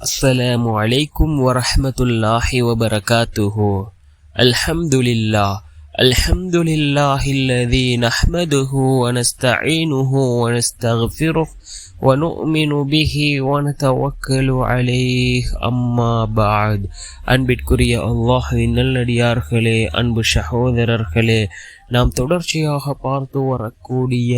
السلام عليكم ورحمة الله وبركاته. الحمد لله. الحمد لله الذي نحمده ونستعينه ونستغفره ونؤمن به ونتوكل عليه. أما بعد. أنبت كريا الله إن الذي أرخلي أن شحوذر أرخلي நாம் தொடர்ச்சியாக பார்த்து வரக்கூடிய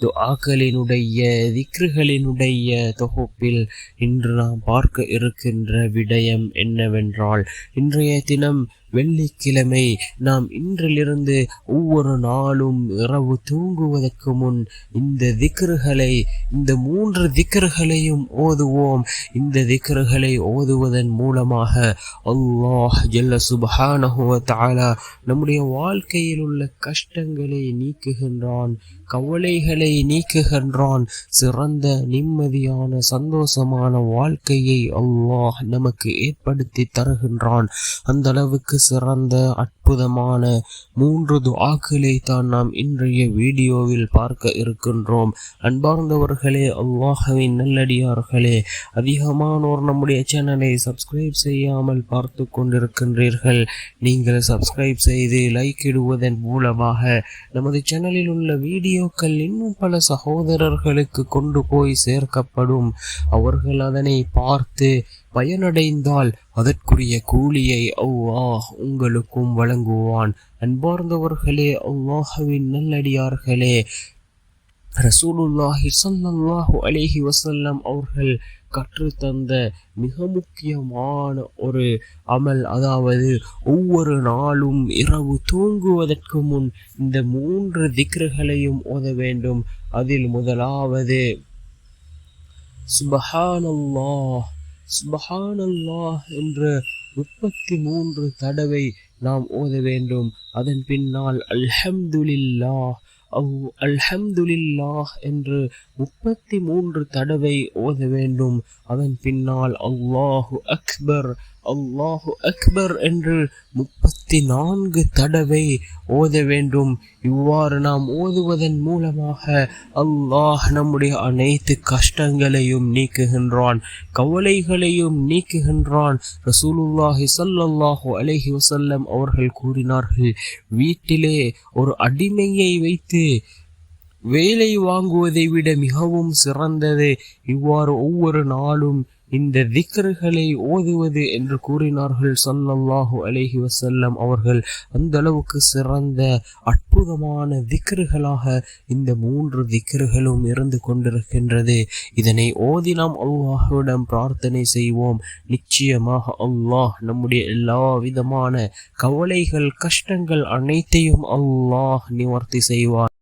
துஆக்களினுடைய திக்ருகளினுடைய தொகுப்பில் இன்று நாம் பார்க்க இருக்கின்ற விடயம் என்னவென்றால் இன்றைய தினம் வெள்ளிக்கிழமை நாம் இன்றிலிருந்து ஒவ்வொரு நாளும் இரவு தூங்குவதற்கு முன் இந்த திக்ருகளை இந்த மூன்று திக்ருகளையும் ஓதுவோம். இந்த திக்ருகளை ஓதுவதன் மூலமாக அல்லாஹ் ஜல்ல சுபஹானஹுவ தாலா நம்முடைய வாழ்க்கையில் உள்ள கஷ்டங்களை நீக்குகின்றான் கவலைகளை நீக்குகின்றான். சிறந்த நிம்மதியான சந்தோஷமான வாழ்க்கையை அல்லாஹ் நமக்கு ஏற்படுத்தி தருகின்றான். அந்த அளவுக்கு சிறந்த அற்புதமான மூன்று துஆக்களை தான் நாம் இன்றைய வீடியோவில் பார்க்க இருக்கின்றோம். அன்பார்ந்தவர்களே அல்லாஹவின் நல்லடியார்களே அதிகமானோர் நம்முடைய சேனலை சப்ஸ்கிரைப் செய்யாமல் பார்த்து கொண்டிருக்கின்றீர்கள். நீங்கள் சப்ஸ்கிரைப் செய்து லைக் இடுவதன் மூலமாக நமது சேனலில் உள்ள வீடியோக்கள் இன்னும் பல சகோதரர்களுக்கு கொண்டு போய் சேர்க்கப்படும். அவர்கள் அதனை பார்த்து பயனடைந்தால் அதற்குரிய கூலியை அல்லாஹ் உங்களுக்கும் வழங்குவான். அன்பார்ந்தவர்களே அல்லாஹவின் நல்லடியார்களே ரசூலுல்லாஹி சல்லல்லாஹு அலேஹி வசல்லம் அவர்கள் கற்றுத்தந்த மிக முக்கியமான ஒரு அமல் அதாவது ஒவ்வொரு நாளும் இரவு தூங்குவதற்கு முன் இந்த மூன்று திக்ருகளையும் ஓத வேண்டும். அதில் முதலாவது சுபஹானல்லாஹ் சுபஹானல்லாஹ் என்ற முப்பத்தி மூன்று தடவை நாம் ஓத வேண்டும். அதன் பின்னால் அல்ஹம்துலில்லாஹ் அல்ஹம்துலில்லாஹ் என்று முப்பத்தி மூன்று தடவை ஓத வேண்டும். அதன் பின்னால் அல்லாஹு அக்பர் அல்லாஹு அக்பர் என்று முப்பத்தி நான்கு தடவை ஓத வேண்டும். இவ்வாறு நாம் ஓதுவதன் மூலமாக அல்லாஹ் நம்முடைய அனைத்து கஷ்டங்களையும் நீக்குகின்றான் கவலைகளையும் நீக்குகின்றான். ரசூலுல்லாஹி சல்லல்லாஹு அலஹி வசல்லம் அவர்கள் கூறினார்கள் வீட்டிலே ஒரு அடிமையை வைத்து வேலை வாங்குவதை விட மிகவும் சிறந்தது. இவ்வாறு ஒவ்வொரு நாளும் இந்த திக்கர்களை ஓதுவது என்று கூறினார்கள் சல்லல்லாஹு அலேஹி வசல்லம் அவர்கள். அந்த அளவுக்கு சிறந்த அற்புதமான திக்கர்களாக இந்த மூன்று திக்கர்களும் இருந்து கொண்டிருக்கின்றது. இதனை ஓதி நாம் அல்லாஹுவிடம் பிரார்த்தனை செய்வோம். நிச்சயமாக அல்லாஹ் நம்முடைய எல்லா விதமான கவலைகள் கஷ்டங்கள் அனைத்தையும் அல்லாஹ் நிவர்த்தி செய்வார்